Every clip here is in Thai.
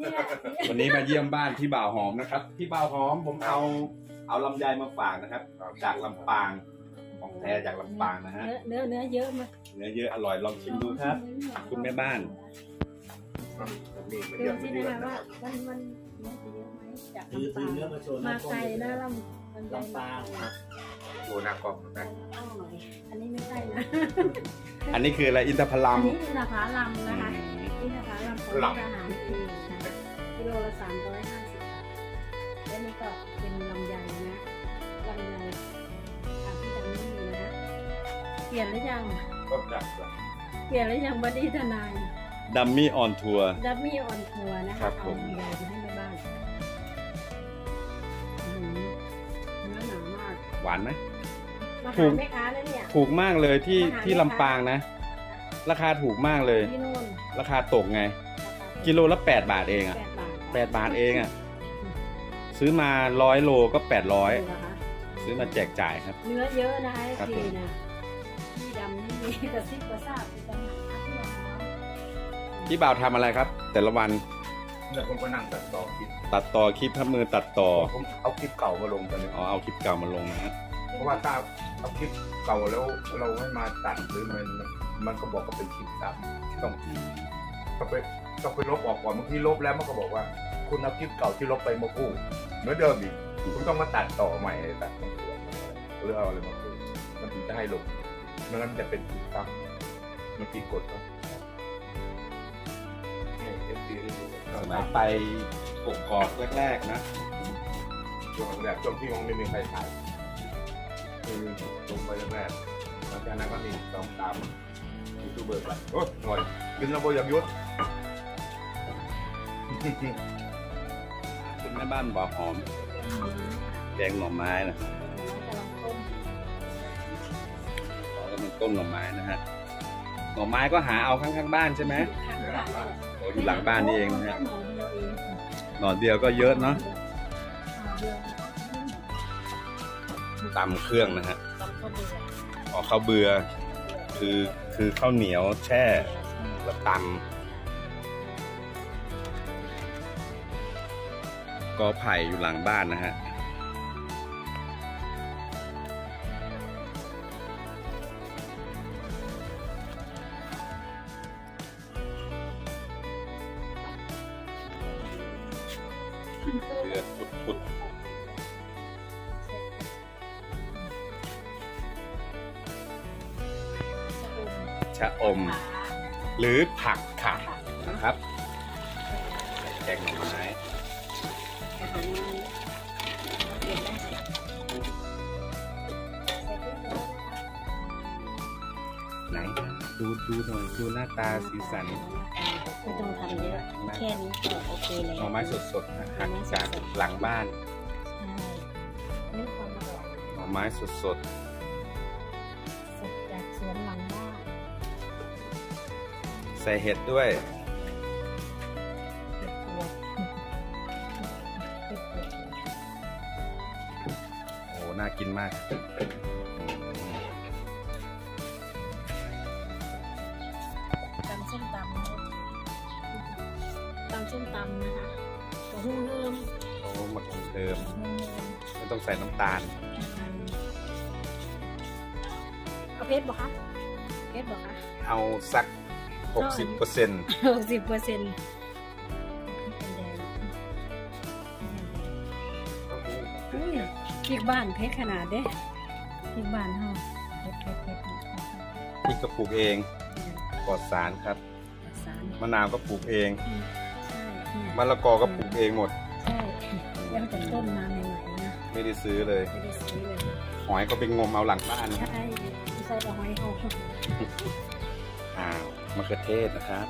นี่แหละวันนี้มาเยี่ยมบ้านพี่บ่าวหอมนะครับ พี่บ่าวหอมผมเอาเอาลำไยมาฝากนะครับ จากลำปางของแท้จากลำปางนะฮะ เนื้อเนื้อเยอะมากเนื้อเยอะอร่อยลองชิมดูครับ คุณแม่บ้านนี่มาดูเยี่ยมสิเยือนนะนะว่าครับมันมันเนื้อจะเยอะไหมจากถือลำถืปาองเนื้อมาโชว์มานะไกลนะลำลำไยลำปางครับดูหน้ากล้องนะเอาหน่อยอันนี้ไม่ใช่นะอันนี้คืออะไรอินทผลัอัมนนี้อินทผลัมนะคะ อินทผลัมของทหารเองนะคะกิโลละสามร้อยห้าสิบบาทและนี่ก็เป็นลำไยนะลำไยอะพี่จำไม่มีนะเปลี่ยนหรือยังก็จับเลยเปลี่ยนหรือยังบัดดี้ทนายดัมมี่ออนทัวร์ ดับมี่ออนทัวร์นะคะครับผมเอาลำไยมาให้แม่บ้านอื้อหือเนื้อหนามากหวานไหม มาถูหากแม่ค้าแล้วเนี่ย ถูกมากเลยที่อาหารที่ลำปางนะ ราคาถูกมากเลย ที่นู่นราคาตกไงราคากิโลละ8บาทเองอะแปดบาท8บาทเองอะซื้อมาร้อยโลก็ดูนะคะ800ซื้อมาแจกจ่ายครับ เนื้อเยอะนะคะครับทีผมนะที่ดำนี่มีกระซิบกระซาบอยู่ตรงไหนคะที่เราเอาพี่บ่าวทำอะไรครับ แต่ละวันแล้วผมก็นั่งตัดต่อคลิปตัดต่อคลิปทำมือตัดต่อผมเอาคลิปเก่ามาลงกันเลยอ๋อเอาคลิปเก่ามาลงนะฮะ เพราะว่าถ้าเอาคลิปเก่าแล้วเราไม่มาตัดหรือมันมันก็บอกว่าเป็นคลิปซ้ำต้องต้องไปต้องไปลบออกก่อนบางทีลบแล้วมันก็บอกว่า คุณเอาคลิปเก่าที่ลบไปมาพูดเหมือนเดิมอีกคุณต้องมาตัดต่อใหม่ตัดมาพูดหรือเอาอะไรมาพูดมันถึงจะให้ลงไม่งั้นมันจะเป็นคลิปซ้ำมันผิดกฎครับได้ดูสมัยไปกกอกแรกๆนะช่วงแรกช่วงที่ยังไม่มีใครถ่าย คือลงไปแรกๆหลังจากนั้นก็มีตามตามยูทูบเบอร์ไปโอ้ยหน่อยกินแล้วโบอยากยุดคุณแม่บ้านบ่าวหอม แกงหน่อไม้นะกำลังต้มขอแล้วมันต้นหน่อไม้นะฮะ หน่อไม้ก็หาเอาข้างๆบ้านใช่ไหมข้างบ้านโอ้อยู่หลังบ้านนี่เองนะฮะหน่อเดียวเองหน่อเดียวก็เยอะเนาะหน่อเดียว ตำเครื่องนะฮะตำข้าวเบื่อออกข้าวเบือ คือคือข้าวเหนียวแช่แล้วตำกอไผ่อยู่หลังบ้านนะฮะเดือดปุดๆ ชะอม หรือผักค่ะนะครับแกงหน่อไม้ไหนดูดูหน่อยดูหน้าตาสีสันไม่ต้องทำเยอะแค่นี้ก็โอเคแล้วหน่อไม้สดๆนะหักจากหลังบ้านใช่นี่ความอร่อยหน่อไม้สดส ส่เห็ดด้วยเก็บตัวเก็บตัวโอ้น่ากินมากตำส้มตำนะตำส้มตำนะคะกระหูเริ่มโอ้หมดของเดิมเริ่มไม่ต้องใส่น้ำตาล เอาเพชรบอกคะเพชรบอกคะเอาสัก 60เปอร์เซ็นต์หกสิบเปอร์เซ็นต์อุ้ยพริกบ้านเพชรขนาดเด้พริกบ้านเฮาเพชรเพชรเพชรพริกก็ปลูกเองปลอดสารครับสารมะนาวก็ปลูกเองใช่เนี่ยมะละกอก็ปลูกเองหมดใช่แล้วแต่ต้นมาใหม่ๆนะไม่ได้ซื้อเลยไม่ได้ซื้อเลยหอยก็ไปงมเอาหลังบ้านใช่ใส่ดอกไม้เขาอ้าว มะเขือเทศนะครับ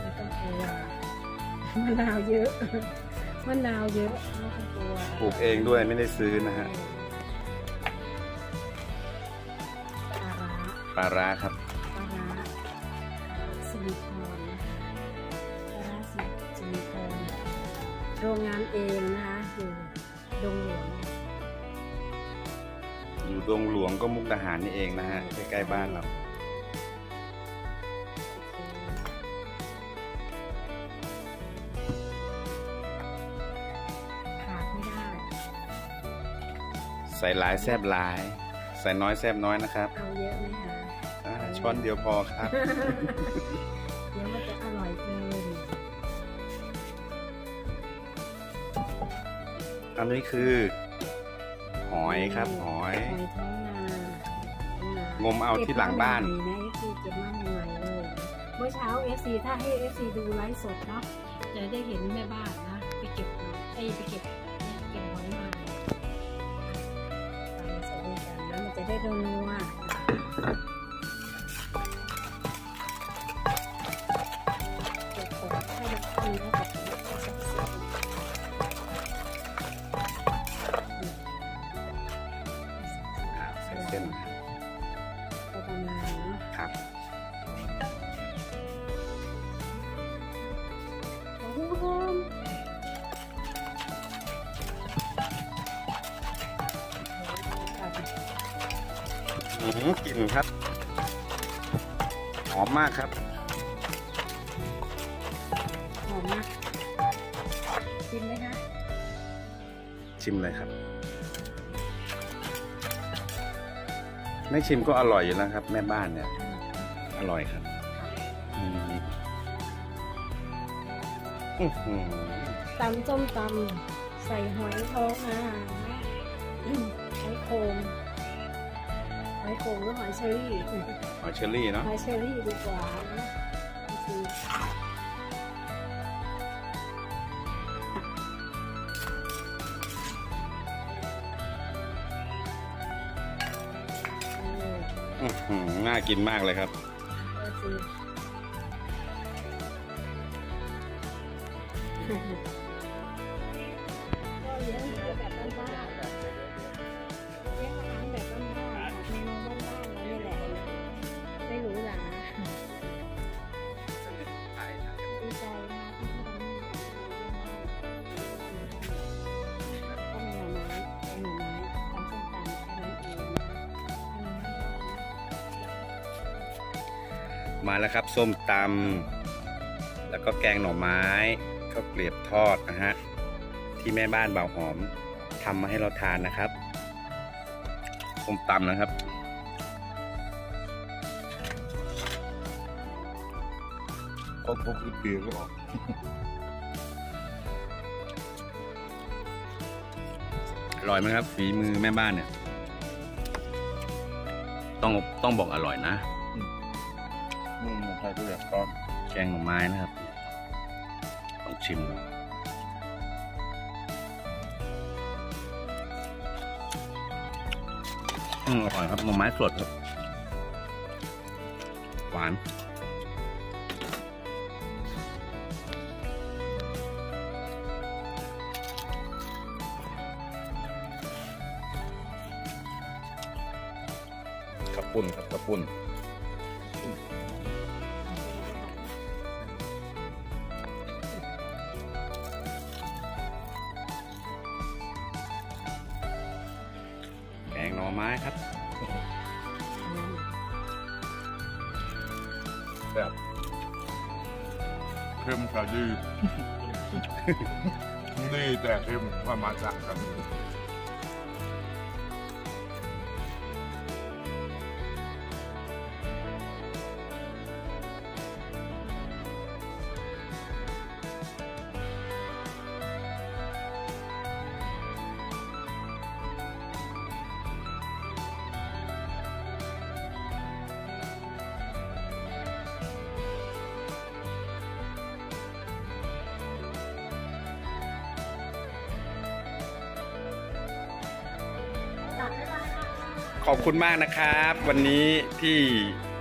ไม่ต้องกลัวมะนาวเยอะมะนาวเยอะไม่ต้องกลัวปลูกเองด้วยไม่ได้ซื้อนะฮะปลาร้าปลาร้าครับ โรงงานเองนะคะอยู่ดงหลวงอยู่ดงหลวงก็มุกดาหารนี่เองนะฮะใกล้ๆบ้านเราขาดไม่ได้ ใส่หลายแซบหลาย ใส่น้อยแซบน้อยนะครับ เอาเยอะไหมคะอ่าช้อนเดียวพอครับ อันนี้คือ หอยครับ หอย หอยท้องนาท้องนางมเอาที่หลังบ้าน เก็บมาใหม่ๆนะ FC เก็บมาใหม่ๆเลย เมื่อเช้า FC ถ้าให้ FC ดูไลฟ์สดเนาะจะได้เห็นแม่บ้านนะ ไปเก็บหอยไอ้ยไปเก็บเนี่ยเก็บหอยมาไปสวัสดีกันนะมันจะได้นัวๆเก็บของให้มันเข้าเนื้อ อืมกลิ่นครับ หอมมากครับ หอมมากชิมไหมคะ ชิมเลยครับ ไม่ชิมก็อร่อยอยู่แล้วครับ แม่บ้านเนี่ย อร่อยครับอืมอื้อหือ ตำส้มตำใส่หอยท้องนะอืมหอยโขง หอยโขงหรือหอยเชอรี่หอยเชอรี่เนาะหอยเชอรี่ดีกว่านะดูสิเอออื้อหือน่ากินมากเลยครับดูสิก็เลี้ยงอาหารแบบบ้าน มาแล้วครับส้มตำแล้วก็แกงหน่อไม้ข้าวเกลียบทอดนะฮะที่แม่บ้านบ่าวหอมทำมาให้เราทานนะครับส้มตำนะครับก็พกอีกปีก็ออกอร่อยไหมครับฝีมือแม่บ้านเนี่ย ต้องต้องบอกอร่อยนะอืม ใช่ทุกอย่างก็แกงหน่อไม้นะครับต้องชิมดูอืมอร่อยครับหน่อไม้สดครับ หวานกระปุ่นครับกระปุ่น แบบเค็มกับดี ดีแต่เค็มว่ามาจากกัน ขอบคุณมากนะครับ วันนี้ที่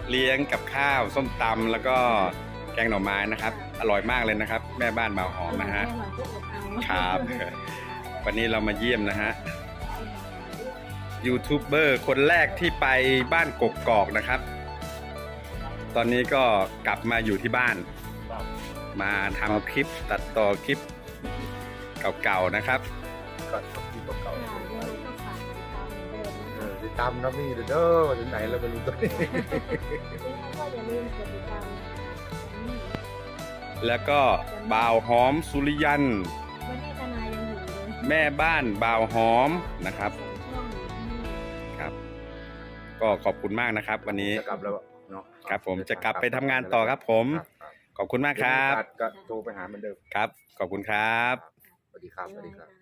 เลี้ยงกับข้าวส้มตำแล้วก็แกงหน่อไม้นะครับ อร่อยมากเลยนะครับ แม่บ้านบ่าวหอมนะฮะครับวันนี้เรามาเยี่ยมนะฮะยูทูบเบอร์คนแรกที่ไปบ้านกกกอกนะครับ ตอนนี้ก็กลับมาอยู่ที่บ้าน มาทำคลิปตัดต่อคลิปเก่าๆนะครับก็ชอบที่เก่าค่ ติดตามเหมือนเดิมนะคะเออติดตามนะพี่เด้อถึงไหนเราไม่รู้ตัวนี้แล้วก็อย่าลืมกดติดตามอืมแล้วก็บ่าวหอมสุริยัน วันนี้ทนายยังอยู่เลยแม่บ้านบ่าวหอมนะครับสองช่องอืมครับ ก็ขอบคุณมากนะครับ วันนี้ จะกลับแล้วเนาะครับผมจะกลับไปทำงานต่อครับผมครับขอบคุณมากครับ ก็โทรไปหาเหมือนเดิมครับ ขอบคุณครับ สวัสดีครับ สวัสดีครับ